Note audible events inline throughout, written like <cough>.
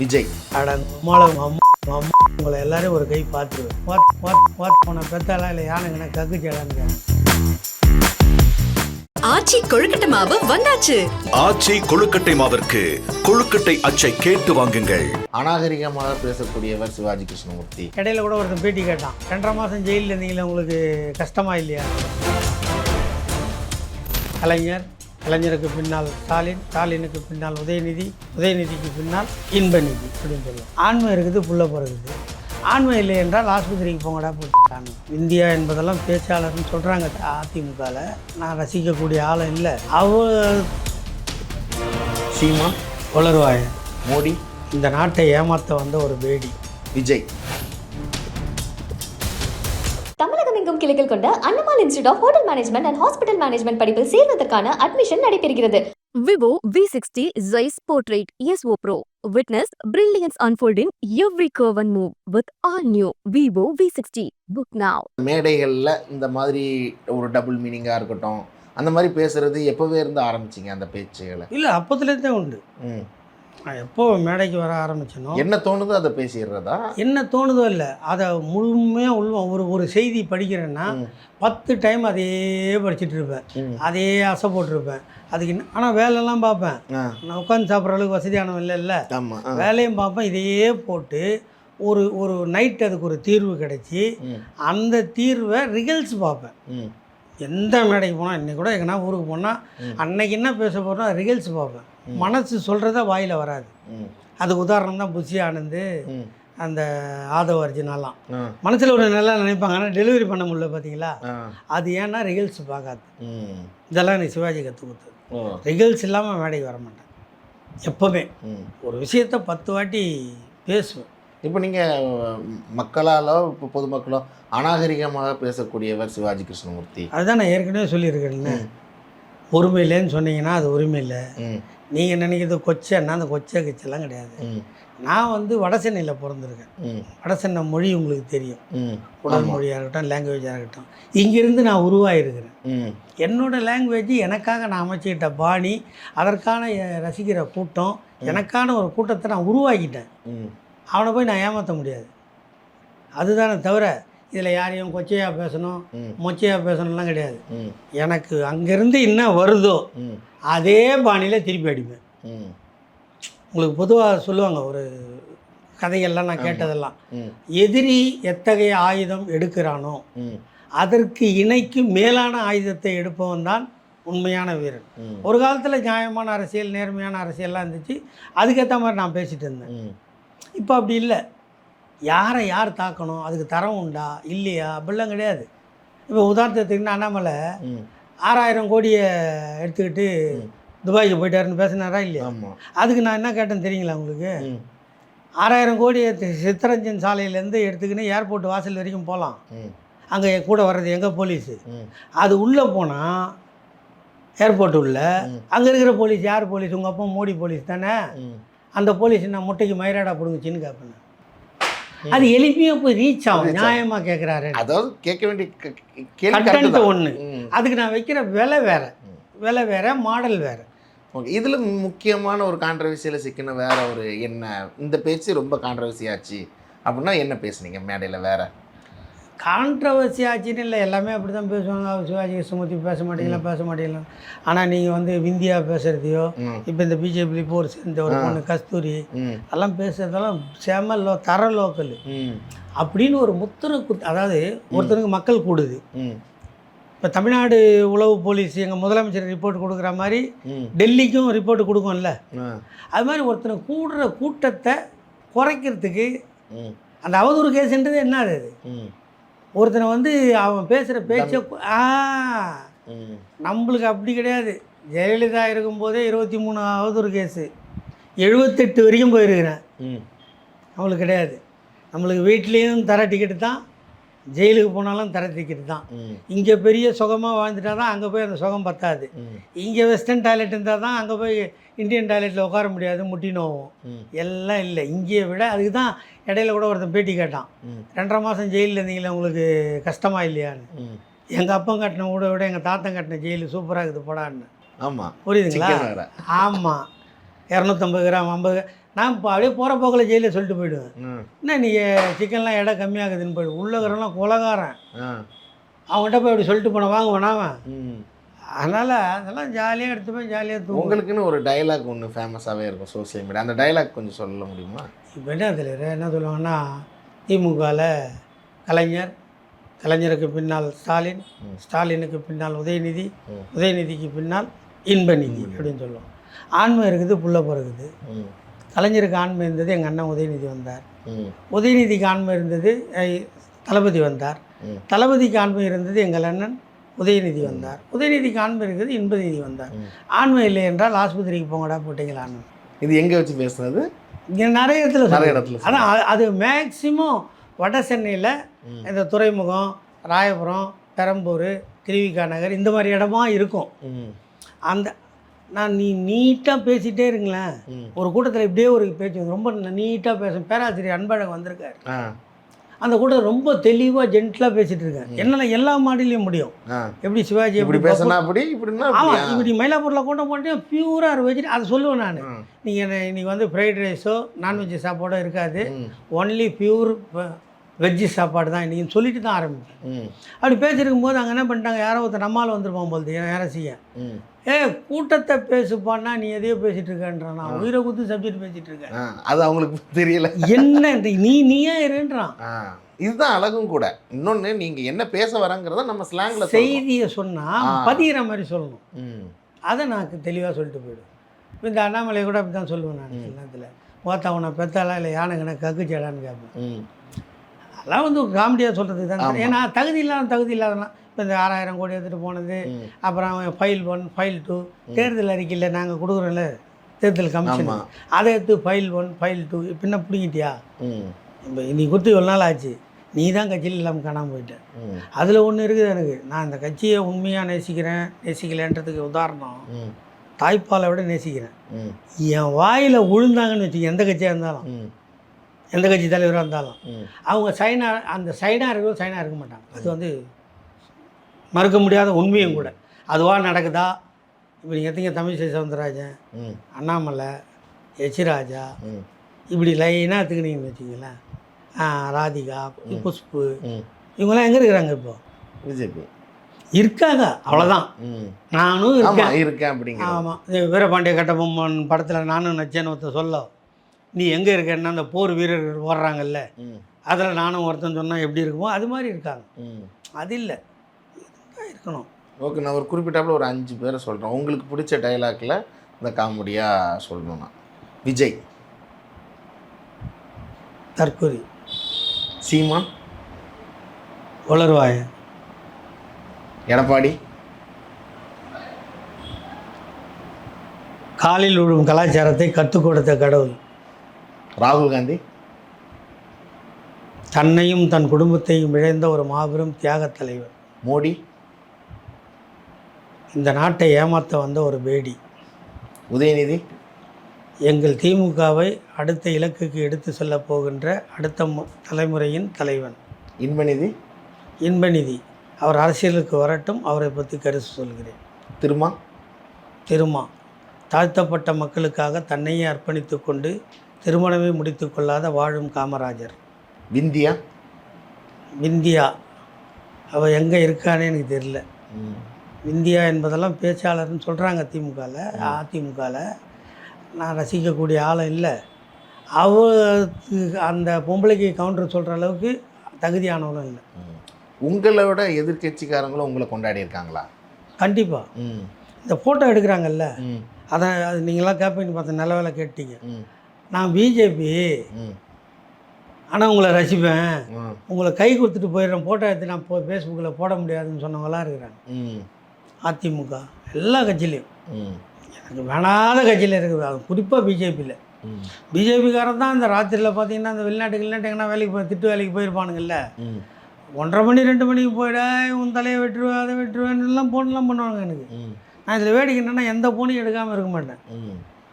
விஜய். அட உமால அம்மா அம்மா உங்களை எல்லாரையும் ஒரு கை பார்த்துருவேன் பார்த்து பார்த்து பார்த்து போன பெத்தாளா இல்லை யானைங்கண்ணா கக்குச்சாலான்னு ஆச்சி கொழுக்கட்டை மாவு வந்தாச்சு. ஆச்சி கொழுக்கட்டை மாவிற்கு கொழுக்கட்டை அச்சை கேட்டு வாங்குங்கள். அநாகரிகமாக பேசக்கூடியவர் சிவாஜி கிருஷ்ணமூர்த்தி. இடையில கூட ஒருத்தன் பேட்டி கேட்டான். ரெண்டரை மாதம் ஜெயிலில் இருந்தீங்களே உங்களுக்கு கஷ்டமா இல்லையா? கலைஞர் கலைஞருக்கு பின்னால் ஸ்டாலின் ஸ்டாலினுக்கு பின்னால் உதயநிதி உதயநிதிக்கு பின்னால் இன்பநிதி அப்படின்னு சொல்லுவோம் ஆண்மை இருக்குது புள்ள பிறகுது. ஆண்மை இல்லை என்றால் ஆஸ்பத்திரிக்கு போங்கடா போட்டு இந்தியா என்பதெல்லாம் பேச்சாளர்னு சொல்கிறாங்க அதிமுகவில் நான் ரசிக்கக்கூடிய ஆளும் இல்லை. அவ சீமான் வளருவாய. மோடி. இந்த நாட்டை ஏமாற்ற வந்த ஒரு பேடி. விஜய். எங்கும் கிளைகள் கொண்ட அண்ணமால் institute of hotel management and hospital management படிப்பில் சேர்வதற்கான அட்மிஷன் நடைபெறுகிறது Vivo V60 Zeiss Portrait ESO Pro. Witness brilliance unfold in every curve and move with all new Vivo V60. Book now. மேடைகளில் இந்த மாதிரி ஒரு டபுள் மீனிங்காக இருக்கட்டும் அந்த மாதிரி பேசுறது எப்போவே இருந்து ஆரம்பிச்சிங்க அந்த பேச்சுகளை இல்லை அப்போத்துலேருந்தே உண்டு. நான் எப்போ மேடைக்கு வர ஆரம்பிச்சனோ என்ன தோணுதோ அதை பேசிடுறதா? என்ன தோணுதோ இல்லை. அதை முழுமையாக உள்ள ஒரு ஒரு செய்தி படிக்கிறேன்னா. பத்து டைம் அதே படிச்சுட்டு இருப்பேன். அதே அசை போட்டிருப்பேன். அதுக்கு என்ன ஆனால் வேலைலாம் பார்ப்பேன். நான் உட்காந்து சாப்பிட்ற அளவுக்கு வசதியானவன் இல்லை இல்லை. வேலையும் பார்ப்பேன். இதையே போட்டு ஒரு ஒரு நைட் அதுக்கு ஒரு தீர்வு கிடைச்சி அந்த தீர்வை ரிகல்ஸ் பார்ப்பேன். எந்த மேடைக்கு போனால் இன்னைக்கு கூட எங்கன்னா ஊருக்கு போனால். அன்னைக்கு என்ன பேச போகிறோம் ரிகல்ஸ் பார்ப்பேன். மனசு சொல்கிறத வாயில் வராது. அதுக்கு உதாரணம் தான் புஷி ஆனந்து அந்த ஆதவ அர்ஜுனாலாம் மனசில் ஒரு நல்லா நினைப்பாங்க ஆனால் டெலிவரி பண்ண முடியல பார்த்தீங்களா அது ஏன்னா ரிகல்ஸ் பார்க்காது. ம். இதெல்லாம் நீ சிவாஜி கற்றுக் கொடுத்தது. ரிகல்ஸ் இல்லாமல் மேடைக்கு வர மாட்டேன். எப்போவுமே. ஒரு விஷயத்த பத்து வாட்டி பேசுவேன். இப்போ நீங்கள் மக்களாலோ இப்போ பொதுமக்களோ அநாகரிகமாக பேசக்கூடியவர் சிவாஜி கிருஷ்ணமூர்த்தி. அதுதான் நான் ஏற்கனவே சொல்லியிருக்கேன்னு உரிமை இல்லைன்னு சொன்னீங்கன்னா அது உரிமை இல்லை. நீங்கள் நினைக்கிறது கொச்சைன்னா அந்த கொச்சை கிச்செல்லாம் கிடையாது. நான் வந்து வடசென்னையில் பிறந்திருக்கேன். வடசென்னை மொழி உங்களுக்கு தெரியும். உடல் மொழியாக இருக்கட்டும் லாங்குவேஜாக இருக்கட்டும். இங்கிருந்து நான் உருவாயிருக்கிறேன். ம். என்னோடய லாங்குவேஜ் எனக்காக நான் அமைச்சிக்கிட்ட பாணி அதற்கான ரசிக்கிற கூட்டம் எனக்கான ஒரு கூட்டத்தை நான் உருவாக்கிட்டேன். அவனை போய் நான் ஏமாற்ற முடியாது. அதுதானே தவிர இதில் யாரையும் கொச்சையாக பேசணும். மொச்சையாக பேசணும்லாம் கிடையாது. எனக்கு அங்கேருந்து என்ன வருதோ அதே பாணியில் திருப்பி அடிப்பேன். உங்களுக்கு பொதுவாக சொல்லுவாங்க ஒரு கதைகள்லாம் நான் கேட்டதெல்லாம். எதிரி எத்தகைய ஆயுதம் எடுக்கிறானோ அதற்கு இணைக்கு மேலான ஆயுதத்தை எடுப்பவன் தான் உண்மையான வீரன். ஒரு காலத்தில் நியாயமான அரசியல் நேர்மையான அரசியல்லாம் இருந்துச்சு. அதுக்கேற்ற மாதிரி நான் பேசிட்டு இருந்தேன். இப்போ அப்படி இல்லை. யாரை யார் தாக்கணும்? அதுக்கு தரம் உண்டா? இல்லையா? அப்படிலாம் கிடையாது. இப்போ உதாரணத்துக்கு அண்ணாமலை ஆறாயிரம் கோடியை எடுத்துக்கிட்டு துபாய்க்கு போயிட்டாருன்னு பேசினாரா இல்லையா? அதுக்கு நான் என்ன கேட்டேன் தெரியுங்களா உங்களுக்கு? ஆறாயிரம் கோடி சித்தரஞ்சன் சாலையிலேருந்து எடுத்துக்கின்னு ஏர்போர்ட் வாசல் வரைக்கும் போகலாம். அங்கே கூட வர்றது எங்கள் போலீஸு? அது உள்ளே போனால் ஏர்போர்ட் உள்ள அங்கே இருக்கிற போலீஸ் யார் போலீஸ்? உங்கள் அப்பா மோடி போலீஸ் தானே? அந்த போலீஸ் நான் முட்டைக்கு மயிராடா பிடுங்குச்சின்னு கேட்பேன் அது எளிமையாக போய் ரீச் ஆகும் நியாயமாக கேட்குறாரு அதாவது கேட்க வேண்டிய கண்டென்ட் தான். ஒன்று. அதுக்கு நான் வைக்கிற விலை வேற. விலை வேற மாடல் வேற. ஓகே இதில் முக்கியமான ஒரு கான்ட்ரவர்சியில் சிக்கின வேற ஒரு என்ன? இந்த பேச்சு ரொம்ப கான்ட்ரவர்சி ஆச்சு. அப்படின்னா என்ன பேசுனீங்க மேடையில் வேற? கான்ட்ரவர்சி ஆச்சுன்னு இல்லை எல்லாமே அப்படி தான் பேசுவாங்க சிவாஜி கிருஷ்ணமூர்த்தி பேச மாட்டீங்களா? பேச மாட்டீங்களா? ஆனால் நீங்கள் வந்து விந்தியா பேசுகிறதையோ இப்போ இந்த பிஜேபி போர் சேர்ந்த ஒரு பொண்ணு கஸ்தூரி அதெல்லாம் பேசுறதெல்லாம் செம லோ தர லோக்கல். அப்படின்னு ஒரு முத்திரை குத் அதாவது ஒருத்தனுக்கு மக்கள் கூடுது. இப்போ தமிழ்நாடு உளவு போலீஸ் எங்கள் முதலமைச்சர் ரிப்போர்ட் கொடுக்குற மாதிரி டெல்லிக்கும் ரிப்போர்ட் கொடுக்கும்ல? அது மாதிரி ஒருத்தனை கூடுற கூட்டத்தை குறைக்கிறதுக்கு அந்த அவதூறு கேஸுன்றது என்ன அது? ஒருத்தனை வந்து அவன் பேசுகிற பேச்சை ஆ நம்மளுக்கு அப்படி கிடையாது. ஜெயலலிதா இருக்கும்போதே இருபத்தி மூணு அவதூறு கேஸு. எழுபத்தெட்டு வரைக்கும் போயிருக்கிறேன். நம்மளுக்கு கிடையாது. நம்மளுக்கு வீட்லேயும் தர டிக்கெட்டு தான். ஜெயிலுக்கு போனாலும் தர டிக்கெட்டு தான். இங்கே பெரிய சுகமாக வாழ்ந்துட்டா தான் அங்கே போய் அந்த சுகம் பத்தாது. இங்கே வெஸ்டர்ன் டாய்லெட் இருந்தால் தான் அங்கே போய் இந்தியன் டாய்லெட்டில் உட்கார முடியாது முட்டி நோவும். எல்லாம் இல்லை. இங்கேயே விட அதுக்கு தான் இடையில கூட ஒருத்தன் பேட்டி கேட்டான். ரெண்டரை மாதம் ஜெயிலில் இருந்தீங்களே உங்களுக்கு கஷ்டமா இல்லையான்னு? எங்கள் அப்பா கட்டின வீட விட எங்கள் தாத்தன் கட்டின ஜெயிலு சூப்பராக இருக்குது போடான்னு. ஆமாம் புரியுதுங்களா? ஆமாம் இரநூத்தம்பது கிராம் ஐம்பது நான் இப்போ அப்படியே போகிற போக்கில் ஜெயிலில் சொல்லிட்டு போயிடுவேன். என்ன நீங்கள் சிக்கன்லாம் எடை கம்மியாகுதுன்னு போயிடு. உள்ளகிறலாம் குலகாரன். ஆ. அவங்ககிட்ட போய் அப்படி சொல்லிட்டு போன வாங்க வேணாம ம். அதனால் அதெல்லாம் ஜாலியாக எடுத்து போய் ஜாலியாக தூங்கும் உங்களுக்குன்னு ஒரு டைலாக் ஒன்று ஃபேமஸாகவே இருக்கும் சோஷியல் மீடியா அந்த டைலாக் கொஞ்சம் சொல்ல முடியுமா? இப்போ என்ன தலைவர் என்ன சொல்லுவாங்கன்னா திமுகவில் கலைஞர் கலைஞருக்கு பின்னால் ஸ்டாலின். ஸ்டாலினுக்கு பின்னால் உதயநிதி. உதயநிதிக்கு பின்னால் இன்பநிதி அப்படின்னு சொல்லுவோம். ஆண்மை இருக்குது புள்ள பிறகுது ம். கலைஞருக்கு ஆண்மை இருந்தது எங்கள் அண்ணன் உதயநிதி வந்தார். ம். உதயநிதிக்கு ஆண்மை இருந்தது தளபதி வந்தார். ம். தளபதிக்கு ஆண்மை இருந்தது எங்கள் அண்ணன் உதயநிதி வந்தார். உதயநிதிக்கு ஆண்மை இருக்குது இன்பநிதி வந்தார். ஆண்மை இல்லை என்றால் ஆஸ்பத்திரிக்கு போங்கடா போட்டீங்களா ஆண்மை இது எங்கே வச்சு பேசுனது? இங்கே நிறைய இடத்துல நிறைய. இடத்துல ஆனால் அது- மேக்சிமம் வட சென்னையில். இந்த துறைமுகம் ராயபுரம் பெரம்பூர் திருவிக்கா நகர் இந்த மாதிரி இடமா இருக்கும். அந்த நான் நீ நீட்டாக பேசிகிட்டே இருங்களேன். ஒரு கூட்டத்தில் இப்படியே ஒரு பேச்சு ரொம்ப நீட்டாக பேசும். பேராசிரியர் அன்பழகன் வந்திருக்காரு. அந்த கூட்டம் ரொம்ப தெளிவாக ஜென்டலாக பேசிகிட்டு இருக்கேன் என்னால் எல்லா மாடிலையும் முடியும். எப்படி சிவாஜி எப்படி பேசினா அப்படி இப்படின்னா ஆமாம்? இப்படி மயிலாப்பூரில் கூட்டம் போட்டு பியூராக வச்சுட்டு அதை சொல்லுவேன் நான். நீங்கள் என்ன இன்னைக்கு வந்து ஃப்ரைட் ரைஸோ நான்வெஜ் சாப்பாடோ இருக்காது. ஒன்லி பியூர் வெஜ்ஜு சாப்பாடு தான் இன்றைக்கி சொல்லிட்டு தான் ஆரம்பிப்பேன். ம். அப்படி பேசியிருக்கும் போது அங்கே என்ன பண்ணிட்டாங்க? யாரோ ஒருத்தர் நம்மால் வந்துருப்பான் போகுது யாரை செய்ய ம். ஏ கூட்டத்தை பேசுப்பான்னா நீ எதையோ பேசிகிட்டு இருக்கேன்றான். நான் உயிரை குத்து சப்ஜெக்ட் பேசிகிட்டு இருக்கேன். அது அவங்களுக்கு தெரியல. என்ன நீ நீயா இருன்றான் இதுதான் அழகும் கூட. இன்னொன்று நீங்கள் என்ன பேச வரங்கிறத நம்ம ஸ்லாங்கில் செய்தியை சொன்னால். பதிகிற மாதிரி சொல்லணும். ம். அதை நான் தெளிவாக சொல்லிட்டு இப்போ இந்த அண்ணாமலை கூட அப்படி தான் சொல்லுவேன் நான் நேரத்தில். ஓத்தா உன்னை இல்லை யானைங்கண்ணா கக்குச்சாடான்னு கேட்பேன். அதெல்லாம் வந்து காமெடியாக சொல்கிறதுக்கு. தான் ஏன்னா தகுதி இல்லாத தகுதி இல்லாதலாம் இப்போ இந்த ஆறாயிரம் கோடி எடுத்துகிட்டு போனது. அப்புறம் ஃபைல் ஒன் ஃபைல் டூ தேர்தல் அறிக்கையில் நாங்கள் கொடுக்குறோம்ல தேர்தல் கமிஷன். அதை எடுத்து ஃபைல் ஒன் ஃபைல் டூ இப்போ என்ன பிடிங்கிட்டியா? இப்போ நீ கொடுத்து இவ்வளோ நாள் ஆச்சு. நீ தான் கட்சியில் இல்லாமல் காணாமல் போயிட்ட. ம். அதில் ஒன்று இருக்குது எனக்கு. நான் இந்த கட்சியை உண்மையாக நேசிக்கிறேன் நேசிக்கலைன்றதுக்கு உதாரணம். தாய்ப்பாலை விட நேசிக்கிறேன். என் வாயில் உழுந்தாங்கன்னு வச்சுக்க எந்த கட்சியாக இருந்தாலும். எந்த கட்சி தலைவராக இருந்தாலும். அவங்க சைனா அந்த சைனாக இருக்கிறவங்க சைனாக இருக்க மாட்டாங்க. அது வந்து மறுக்க முடியாத உண்மையும் கூட. அதுவாக நடக்குதா? இப்போ நீங்கள் எத்தீங்க தமிழிசை சவுந்தரராஜன் அண்ணாமலை எச் ராஜா ம். இப்படி லைனாக எடுத்துக்கினீங்கன்னு வச்சிங்களேன் ராதிகா குஷ்பு ம். இவங்கெல்லாம் எங்கே இருக்கிறாங்க இப்போ? பிஜேபி. இருக்காங்க அவ்வளோதான் நானும் இருக்கேன். இருக்கேன் அப்படிங்கிற. ஆமாம் வீரபாண்டிய கட்டபொம்மன் படத்தில் நானும் நச்சேன்னு ஒருத்தன் சொல்ல நீ எங்கே இருக்கேன்னா அந்த போர் வீரர்கள் ஓடுறாங்கல்ல. ம். அதில் நானும் ஒருத்தன் சொன்னால் எப்படி இருக்குமோ அது மாதிரி இருக்காங்க. ம். அது இல்லை. இருக்கணும். ஓகே நான் ஒரு குறிப்பிட்டாப்புல ஒரு அஞ்சு பேரை சொல்கிறேன் உங்களுக்கு பிடிச்ச டைலாக்ல இந்த காமெடியாக சொல்லணும்னா. விஜய். தற்கொலை. சீமான். உளர்வாய எடப்பாடி. காலில் விழும் கலாச்சாரத்தை கற்றுக் கொடுத்த கடவுள். ராகுல் காந்தி? தன்னையும் தன் குடும்பத்தையும் இழந்த ஒரு மாபெரும் தியாகத் தலைவர். மோடி? இந்த நாட்டை ஏமாற்ற வந்த ஒரு பேடி. உதயநிதி? எங்கள் திமுகவை அடுத்த இலக்குக்கு எடுத்து செல்லப் போகின்ற அடுத்த தலைமுறையின் தலைவன். இன்பநிதி? இன்பநிதி. அவர் அரசியலுக்கு வரட்டும் அவரை பற்றி கருத்து சொல்கிறேன். திருமா? திருமா. தாழ்த்தப்பட்ட மக்களுக்காக தன்னையே அர்ப்பணித்து கொண்டு திருமணமே முடித்து கொள்ளாத வாழும் காமராஜர். விந்தியா? விந்தியா. அவள் எங்கே இருக்கானே எனக்கு தெரியல. விந்தியா என்பதெல்லாம் பேச்சாளர்னு சொல்கிறாங்க திமுகவில் அதிமுகவில் நான் ரசிக்கக்கூடிய ஆளும் இல்லை. அவளுக்கு அந்த பொம்பளைக்கு கவுண்டர் சொல்கிற அளவுக்கு தகுதியானவளும் இல்லை. உங்களோட எதிர்க்கட்சிக்காரங்களும் உங்களை கொண்டாடி இருக்காங்களா? கண்டிப்பாக இந்த ஃபோட்டோ எடுக்கிறாங்கல்ல அதை அது நீங்களாம் கேட்பீங்க பார்த்த நல்ல வேலை கேட்டீங்க. நான் பிஜேபி ஆனால் உங்களை ரசிப்பேன். உங்களை கை கொடுத்துட்டு போயிடுறேன். ஃபோட்டோ எடுத்து நான் போ ஃபேஸ்புக்கில் போட முடியாதுன்னு சொன்னவங்களாம் இருக்கிறாங்க. அதிமுக. எல்லா கட்சியிலையும். எனக்கு வேணாத கட்சியில் இருக்குது. அது குறிப்பாக பிஜேபியில் பிஜேபிக்காரன் தான் இந்த ராத்திரியில் பார்த்தீங்கன்னா அந்த வெளிநாட்டு வெளிநாட்டு எங்கன்னா வேலைக்கு போய் திட்டு வேலைக்கு போயிருப்பானுங்கல்ல ஒன்றரை மணி ரெண்டு மணிக்கு போயிடா உன் தலையை வெட்டுருவேன் அதை வெட்டுருவேன் எல்லாம் ஃபோன்லாம் பண்ணுவாங்க எனக்கு நான் இதில் வேடிக்கை என்னன்னா எந்த ஃபோனையும் எடுக்காமல் இருக்க மாட்டேன்.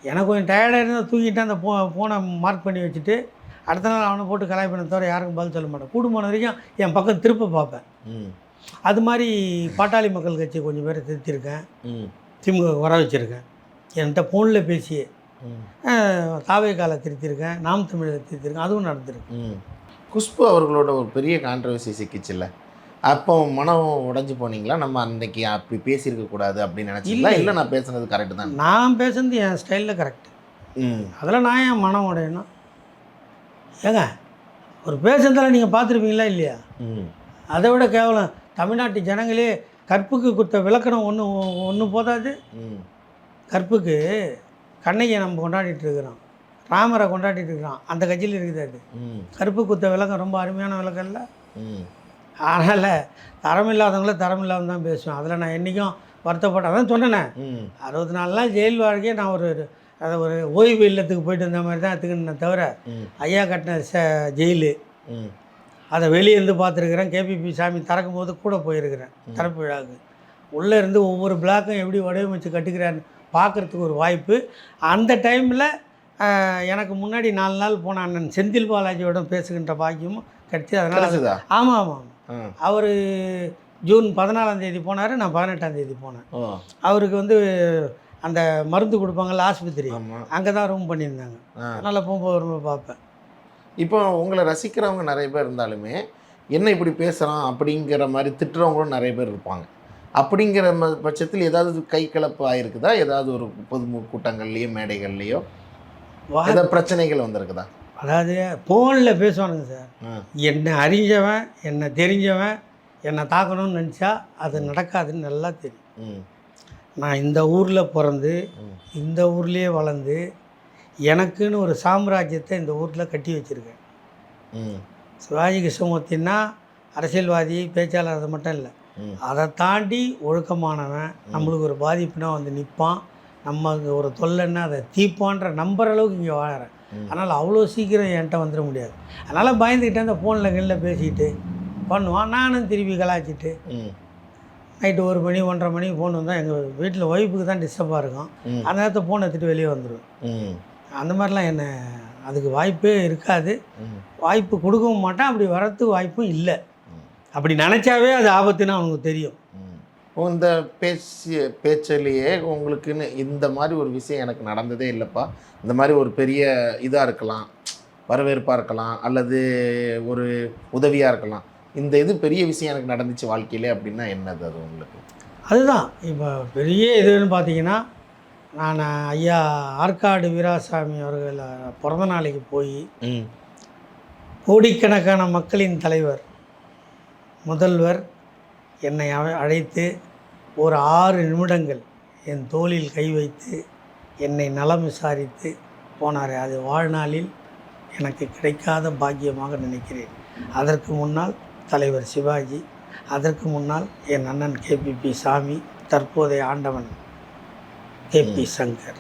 எனக்கு கொஞ்சம் டயர்டாக இருந்தால் தூங்கிட்டு அந்த ஃபோ ஃபோனை மார்க் பண்ணி வச்சுட்டு அடுத்த நாள் அவனை போட்டு கலாய் பண்ண தவிர யாருக்கும் பதில் சொல்ல மாட்டேன். கூடுமான வரைக்கும் என் பக்கம் திருப்ப பார்ப்பேன். அது மாதிரி பாட்டாளி மக்கள் கட்சி கொஞ்சம் பேரை திருத்திருக்கேன் ம். திமுக வர வச்சுருக்கேன். என்கிட்ட ஃபோனில் பேசியே. தாவே காலை திருத்திருக்கேன் நாம் தமிழரை திருத்திருக்கேன் அதுவும் நடந்திருக்கு. ம். குஷ்பு அவர்களோட ஒரு பெரிய கான்ட்ரவர்சி சிக்கிச்சுல்ல? அப்போ மனம் உடைஞ்சு போனீங்களா? நம்ம அன்னைக்கு அப்படி பேசியிருக்க கூடாது அப்படின்னு நினைச்சீங்களா? இல்லை. இல்லை நான் பேசுனது கரெக்டு தான்? நான் பேசுனது என் ஸ்டைலில் கரெக்ட் ம். அதில் நான் என் மனம் உடையணும் ஏங்க ஒரு பேசுனதில் நீங்கள் பார்த்துருப்பீங்களா இல்லையா? ம். அதை விட கேவலம். தமிழ்நாட்டு ஜனங்களே கற்புக்கு கொடுத்த விளக்கணம் ஒன்று ஒன்று போதாது. ம். கற்புக்கு கண்ணையை நம்ம கொண்டாடிட்டு இருக்கிறோம். ராமரை கொண்டாடிட்டு இருக்கிறோம். அந்த கட்சியில் இருக்குது அது. ம். கருப்பு குத்த விளக்கம் ரொம்ப அருமையான விளக்கம் இல்லை? ம். அதனால் தரம் இல்லாதவங்கள தரம் இல்லாமல் தான் பேசுவேன். அதில் நான் என்றைக்கும் வருத்தப்பட்டேன் அதான் சொன்னேனே. அறுபத்தி நாலு நாள் ஜெயில் வாழ்க்கையை நான் ஒரு அதை ஒரு ஓய்வு இல்லத்துக்கு போயிட்டு வந்த மாதிரி தான் எடுத்துக்கினேன் தவிர ஐயா கட்டின ச ஜெயிலு. அதை வெளியே இருந்து பார்த்துருக்குறேன். கேபிபி சாமி திறக்கும் போது கூட போயிருக்கிறேன். திறப்பு விழாவுக்கு. உள்ளே இருந்து ஒவ்வொரு பிளாக்கும் எப்படி வடிவமைச்சு கட்டுக்கிறான்னு பார்க்குறதுக்கு ஒரு வாய்ப்பு. அந்த டைமில் எனக்கு முன்னாடி நாலு நாள் போன அண்ணன் செந்தில் பாலாஜியோட பேசுகின்ற பாக்கியமும் கிடச்சி அதனால் ஆமாம் ஆமாம் அவர் ஜூன் பதினாலாம் தேதி போனார் நான் பதினெட்டாம் தேதி போனேன். ஓ. அவருக்கு வந்து அந்த மருந்து கொடுப்பாங்கல்ல ஆஸ்பத்திரி. அங்கே தான் ரூம் பண்ணியிருந்தாங்க. அதனால் போகும்போது ரொம்ப பார்ப்பேன். இப்போ உங்களை ரசிக்கிறவங்க நிறைய பேர் இருந்தாலுமே என்ன இப்படி பேசுகிறான் அப்படிங்கிற மாதிரி திட்டுறவங்களும் நிறைய பேர் இருப்பாங்க. அப்படிங்கிற பட்சத்தில் ஏதாவது கை கலப்பு ஆயிருக்குதா? ஏதாவது ஒரு பொது கூட்டங்கள்லேயோ மேடைகள்லேயோ? ஏதாவது பிரச்சனைகள் வந்திருக்குதா? அதாவது ஃபோனில் பேசுவானுங்க சார். என்னை அறிஞ்சவன் என்னை தெரிஞ்சவன் என்னை தாக்கணும்னு நினச்சா அது நடக்காதுன்னு நல்லா தெரியும். நான் இந்த ஊரில் பிறந்து. இந்த ஊர்லேயே வளர்ந்து எனக்குன்னு ஒரு சாம்ராஜ்யத்தை இந்த ஊரில் கட்டி வச்சுருக்கேன். சிவாஜி கிருஷ்ணமூர்த்தின்னா அரசியல்வாதி பேச்சாளர் அது மட்டும் இல்லை. அதை தாண்டி ஒழுக்கமானவன் நம்மளுக்கு ஒரு பாதிப்புனா வந்து நிற்பான் நமக்கு ஒரு தொல்லைன்னா அதை தீப்பான்ற நம்புற அளவுக்கு இங்கே வாழறேன். அதனால் அவ்வளோ சீக்கிரம் என்கிட்ட வந்துட முடியாது. அதனால் பயந்துக்கிட்டே அந்த ஃபோனில் கண்ணில் பேசிக்கிட்டு பண்ணுவான். நானும் திருப்பி கலாய்ச்சிட்டு நைட்டு ஒரு மணி ஒன்றரை மணிக்கு ஃபோன் வந்தால் எங்கள் வீட்டில் ஒய்ஃபுக்கு தான் டிஸ்டர்பாக இருக்கும். அந்த நேரத்தை ஃபோன் எடுத்துகிட்டு வெளியே வந்துடுவேன் ம். அந்த மாதிரிலாம் என்ன அதுக்கு வாய்ப்பே இருக்காது. வாய்ப்பு கொடுக்கவும் மாட்டேன். அப்படி வரத்துக்கு வாய்ப்பும் இல்லை. அப்படி நினச்சாவே அது ஆபத்துன்னு அவனுக்கு தெரியும். இந்த பேச்சு பேச்சிலேயே உங்களுக்குன்னு இந்த மாதிரி ஒரு விஷயம் எனக்கு நடந்ததே இல்லைப்பா. இந்த மாதிரி ஒரு பெரிய இதாக இருக்கலாம் வரவேற்பாக இருக்கலாம் அல்லது ஒரு உதவியாக இருக்கலாம். இந்த இது பெரிய விஷயம் எனக்கு நடந்துச்சு வாழ்க்கையிலே அப்படின்னா என்னது அது உங்களுக்கு? அதுதான். இப்போ பெரிய இதுன்னு பார்த்தீங்கன்னா நான் ஐயா ஆற்காடு வீராசாமி அவர்கள் பிறந்த நாளைக்கு போய் கோடிக்கணக்கான மக்களின் தலைவர் முதல்வர் என்னை அழ- அழைத்து ஒரு ஆறு நிமிடங்கள் என் தோளில் கை வைத்து என்னை நலம் விசாரித்து போனார். அது வாழ்நாளில் எனக்கு கிடைக்காத பாக்கியமாக நினைக்கிறேன். அதற்கு முன்னால் தலைவர் சிவாஜி அதற்கு முன்னால் என் அண்ணன் கேபிபி சாமி தற்போதைய ஆண்டவன் கேபி சங்கர்.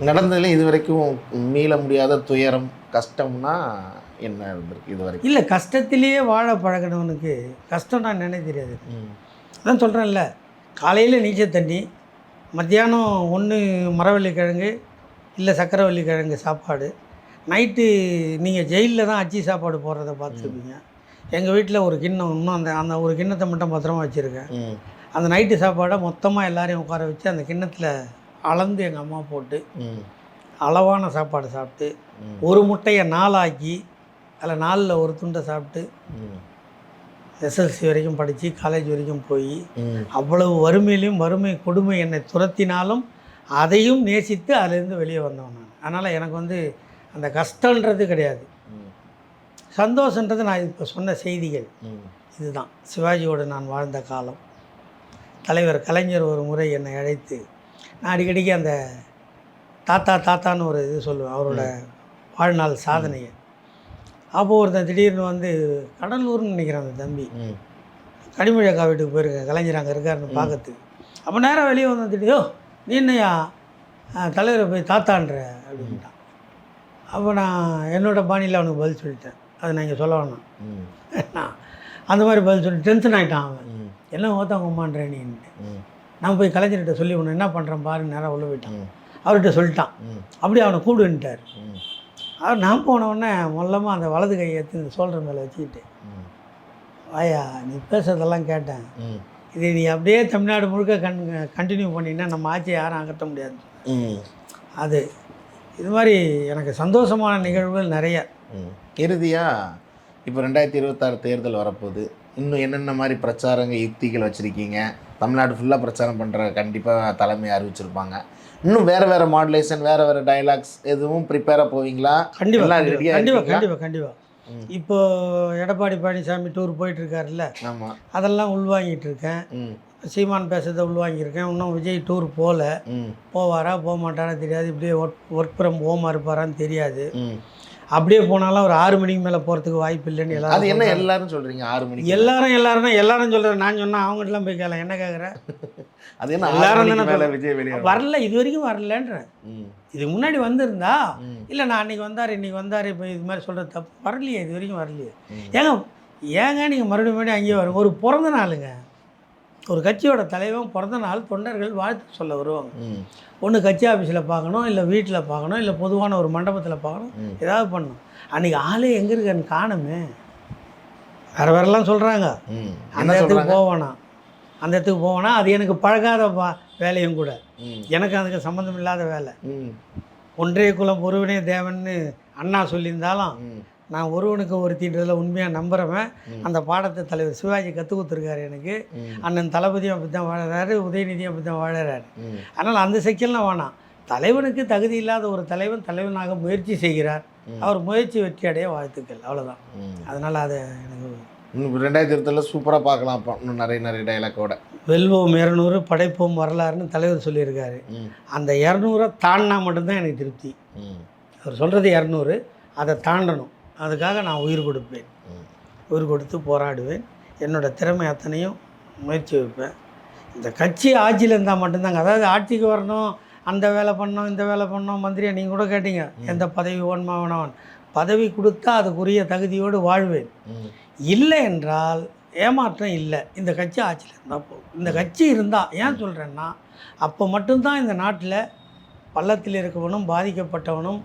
நடந்ததுல இது வரைக்கும் மீள முடியாத துயரம் கஷ்டம்னா என்ன இருந்திருக்கு இது வரைக்கும் இல்லை கஷ்டத்திலேயே வாழ பழகினவனுக்கு கஷ்டம் நான் நினைக்க தெரியாது. ம். அதான் சொல்கிறேன்ல காலையில் நீச்சல் தண்ணி மத்தியானம் ஒன்று மரவள்ளி கிழங்கு இல்லை சக்கரவள்ளி கிழங்கு சாப்பாடு. நைட்டு நீங்கள் ஜெயிலில் தான் அச்சி சாப்பாடு போடுறத பார்த்துருப்பீங்க எங்கள் வீட்டில் ஒரு கிண்ணம் இன்னும் அந்த அந்த ஒரு கிண்ணத்தை மட்டும் பத்திரமா வச்சுருக்கேன். அந்த நைட்டு சாப்பாடை மொத்தமாக எல்லாரையும் உட்கார வச்சு அந்த கிண்ணத்தில் அளந்து எங்கள் அம்மா போட்டு அளவான சாப்பாடு சாப்பிட்டு. ஒரு முட்டையை நாலாக்கி அதில் நாலில் ஒரு துண்டை சாப்பிட்டு எஸ்எல்சி வரைக்கும் படித்து காலேஜ் வரைக்கும் போய் அவ்வளவு வறுமையிலும் வறுமை கொடுமை என்னை துரத்தினாலும் அதையும் நேசித்து அதிலேருந்து வெளியே வந்தவன் நான். அதனால் எனக்கு வந்து அந்த கஷ்டன்றது கிடையாது. சந்தோஷன்றது நான் இப்போ சொன்ன செய்திகள். இதுதான். சிவாஜியோடு நான் வாழ்ந்த காலம். தலைவர் கலைஞர் ஒரு முறை என்னை அழைத்து நான் அடிக்கடிக்கு அந்த தாத்தா தாத்தான்னு ஒரு இது சொல்லுவேன் அவரோட வாழ்நாள் சாதனையை. அப்போது ஒருத்தன் திடீர்னு வந்து கடலூர்னு நினைக்கிறேன் அந்த தம்பி. ம். கனிமொழி அக்கா வீட்டுக்கு போயிருக்கேன் கலைஞர் அங்கே இருக்காருன்னு பார்க்கறதுக்கு அப்போ நேராக வெளியே வந்து திடீர் நீ என்னையா? தலைவரை போய் தாத்தான்ற அப்படின்ட்டான். அப்போ நான் என்னோட பாணியில் அவனுக்கு பதில் சொல்லிட்டேன். அது நான் இங்கே சொல்ல வேணாம். அந்த மாதிரி பதில் சொல்லி டென்ஷன் ஆகிட்டான் அவன். எல்லாம் ஓத்தாங்க உமான்றேன் நீன்ட்டு ம். நான் போய் கலைஞர்கிட்ட சொல்லி உன்னை என்ன பண்ணுறேன் பாரு நேராக உள்ள போயிட்டான். அவர்கிட்ட சொல்லிட்டான். ம். அப்படியே அவனை கூடுன்ட்டார் அவர் நான் போன உடனே மொல்லமாக அந்த வலது கையை எடுத்து இந்த சோல்டர் மேலே வச்சுக்கிட்டு வாயா நீ பேசுறதெல்லாம் கேட்டேன். இதை நீ அப்படியே தமிழ்நாடு முழுக்க கன் கண்டினியூ பண்ணினா நம்ம ஆட்சியை யாரும் அகற்ற முடியாது அது இது மாதிரி எனக்கு சந்தோஷமான நிகழ்வுகள் நிறைய. ம். இறுதியா இப்போ ரெண்டாயிரத்தி இருபத்தாறு தேர்தல் வரப்போகுது. இன்னும் என்னென்ன மாதிரி பிரச்சாரங்க யுக்திகள் வச்சுருக்கீங்க? தமிழ்நாடு ஃபுல்லாக பிரச்சாரம் பண்ணுற கண்டிப்பாக தலைமை அறிவிச்சிருப்பாங்க. இன்னும் வேறு வேறு மாடுலேஷன் வேறு வேறு டைலாக்ஸ் எதுவும் ப்ரிப்பேராக போவீங்களா? கண்டிப்பாக கண்டிப்பாக கண்டிப்பாக? கண்டிப்பாக. இப்போ எடப்பாடி பழனிசாமி டூர் போயிட்டு இருக்காருல்ல ஆமாம் அதெல்லாம் உள்வாங்கிட்டு இருக்கேன் ம். சீமான் பேசுறதை உள்வாங்கியிருக்கேன். இன்னும் விஜய் டூர் போகல ம். போவாரா போக மாட்டாரா தெரியாது. இப்படியே ஒர்க் ஒர்க் ஃப்ரம் ஹோமாக இருப்பாரான்னு தெரியாது. ம். அப்படியே போனாலும் ஒரு ஆறு மணிக்கு மேலே போகிறதுக்கு வாய்ப்பு இல்லைன்னு அது எல்லாரும் என்ன சொல்றாங்க. எல்லாரும் சொல்கிறீங்க ஆறு மணிக்கு எல்லாரும் எல்லாரும் எல்லாரும் சொல்கிறேன் நான் சொன்னா அவங்ககிட்டலாம் போய் கேட்கலாம் என்ன கேட்குறேன் <laughs> அது என்ன எல்லாரும் தானே. விஜய் வெளியே வரல இது வரைக்கும் வரலன்றேன். இதுக்கு முன்னாடி வந்திருந்தா இல்லை நான் அன்றைக்கி வந்தார் இன்றைக்கி வந்தார் இப்போ இது மாதிரி சொல்கிறது தப்பு. வரலையே இது வரைக்கும் வரலையே. ஏங்க ஏங்க நீங்கள் மறுபடியும் மறுபடியும் அங்கேயே வருங்க? ஒரு பிறந்த நாளுங்க. ஒரு கட்சியோட தலைவன் பிறந்த நாள் தொண்டர்கள் வாழ்த்து சொல்ல வருவாங்க. ஒன்று கட்சி ஆஃபீஸில் பார்க்கணும் இல்லை வீட்டில் பார்க்கணும் இல்லை பொதுவான ஒரு மண்டபத்தில் பார்க்கணும். ஏதாவது பண்ணணும். அன்றைக்கி ஆளே எங்கே இருக்கான்னு காணுமே. வேறு வேறெல்லாம் சொல்கிறாங்க அந்த இடத்துக்கு போவேனா? அந்த இடத்துக்கு போவேனா? அது எனக்கு பழகாத வேலையும் கூட. எனக்கு அதுக்கு சம்மந்தம் இல்லாத வேலை ஒன்றே குலம் ஒருவனே தேவன்னு அண்ணா சொல்லியிருந்தாலும். நான் ஒருவனுக்கு ஒருத்தின்றதில் உண்மையாக நம்புகிறவன். அந்த பாடத்தை தலைவர் சிவாஜி கற்றுக் கொடுத்துருக்காரு எனக்கு. அண்ணன் தளபதியும் அப்படி தான் வாழறாரு உதயநிதியும் அப்படி தான் வாழறாரு அதனால் அந்த செக்ஷன்லாம் வேணாம். தலைவனுக்கு தகுதி இல்லாத ஒரு தலைவன் தலைவனாக முயற்சி செய்கிறார். அவர் முயற்சி வெற்றி அடைய வாழ்த்துக்கள். அவ்வளோதான் அதனால் அதை எனக்கு ரெண்டாயிரத்தி இருபத்தில் சூப்பராக பார்க்கலாம். அப்போ இன்னும் நிறைய நிறைய டைலாக்கோட வெல்வோம் இரநூறு படைப்போம் வரலாறுன்னு தலைவர் சொல்லியிருக்காரு. அந்த இரநூறை தாண்டினா மட்டும்தான் எனக்கு திருப்தி. அவர் சொல்கிறது இரநூறு அதை தாண்டணும். அதுக்காக நான் உயிர் கொடுப்பேன். உயிர் கொடுத்து போராடுவேன். என்னோடய திறமை அத்தனையும் முயற்சி வைப்பேன். இந்த கட்சி ஆட்சியில் இருந்தால் மட்டும்தாங்க. அதாவது ஆட்சிக்கு வரணும் அந்த வேலை பண்ணோம் இந்த வேலை பண்ணோம் மந்திரியா நீங்கள் கூட கேட்டீங்க. எந்த பதவி வேணுமா வேணாம் பதவி கொடுத்தா அதுக்குரிய தகுதியோடு வாழ்வேன். இல்லை என்றால் ஏமாற்றம் இல்லை. இந்த கட்சி ஆட்சியில் இருந்தால் போதும். இந்த கட்சி இருந்தால் ஏன் சொல்கிறேன்னா அப்போ மட்டும்தான் இந்த நாட்டில் பள்ளத்தில் இருக்கவனும் பாதிக்கப்பட்டவனும்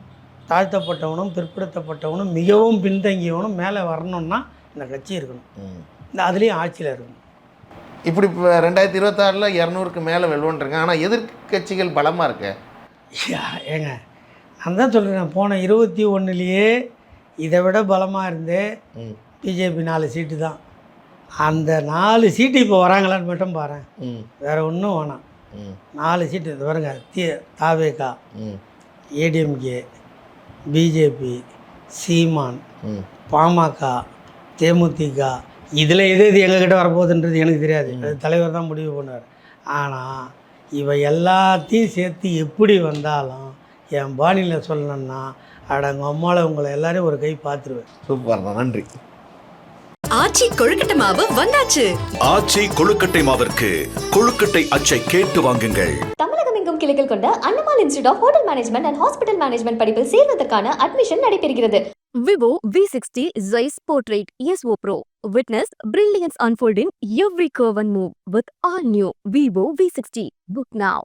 தாழ்த்தப்பட்டவனும் பிற்படுத்தப்பட்டவனும் மிகவும் பின்தங்கியவனும் மேலே வரணும்னா இந்த கட்சி இருக்கணும். இந்த அதுலேயும் ஆட்சியில் இருக்கணும். இப்படி இப்போ ரெண்டாயிரத்தி இருபத்தாறில் இரநூறுக்கு மேலே வெல்வன்றிருங்க ஆனால் எதிர்க்கட்சிகள் பலமாக இருக்கு? ஏங்க நான் தான் சொல்கிறேன் போன இருபத்தி ஒன்றுலேயே இதை விட பலமாக இருந்தே பிஜேபி நாலு சீட்டு தான். அந்த நாலு சீட்டு இப்போ வராங்களான்னு மட்டும் பாரேன். ம். வேறு ஒன்றும் வேணாம். நாலு சீட்டு இது பாருங்க தி தாவேகா ஏடிஎம்கே பிஜேபி சீமான் பாமக தேமுதிக இதில் எது எது எங்ககிட்ட வரப்போகுதுன்றது எனக்கு தெரியாது. அது தலைவர் தான் முடிவு பண்ணுவார். ஆனால் இவை எல்லாத்தையும் சேர்த்து எப்படி வந்தாலும் என் பாணியில் சொல்லணும்னா அடங்க அம்மாவில் உங்களை எல்லாரையும் ஒரு கை பார்த்துருவேன். சூப்பர் தான் நன்றி. ஆச்சி கொழுக்கட்டை மாவு வந்தாச்சு. ஆச்சி கொழுக்கட்டை மாவிற்கு கொழுக்கட்டை அச்சை கேட்டு வாங்குங்கள். உலகெங்கும் கிளைகள் கொண்ட Annamal institute of hotel management and hospital management படிப்பில் சேர்வதற்கான அட்மிஷன் நடைபெறுகிறது Vivo V sixty Jaish portrait S O pro Witness brilliance unfolding every curve and move with all new Vivo V60. Book now.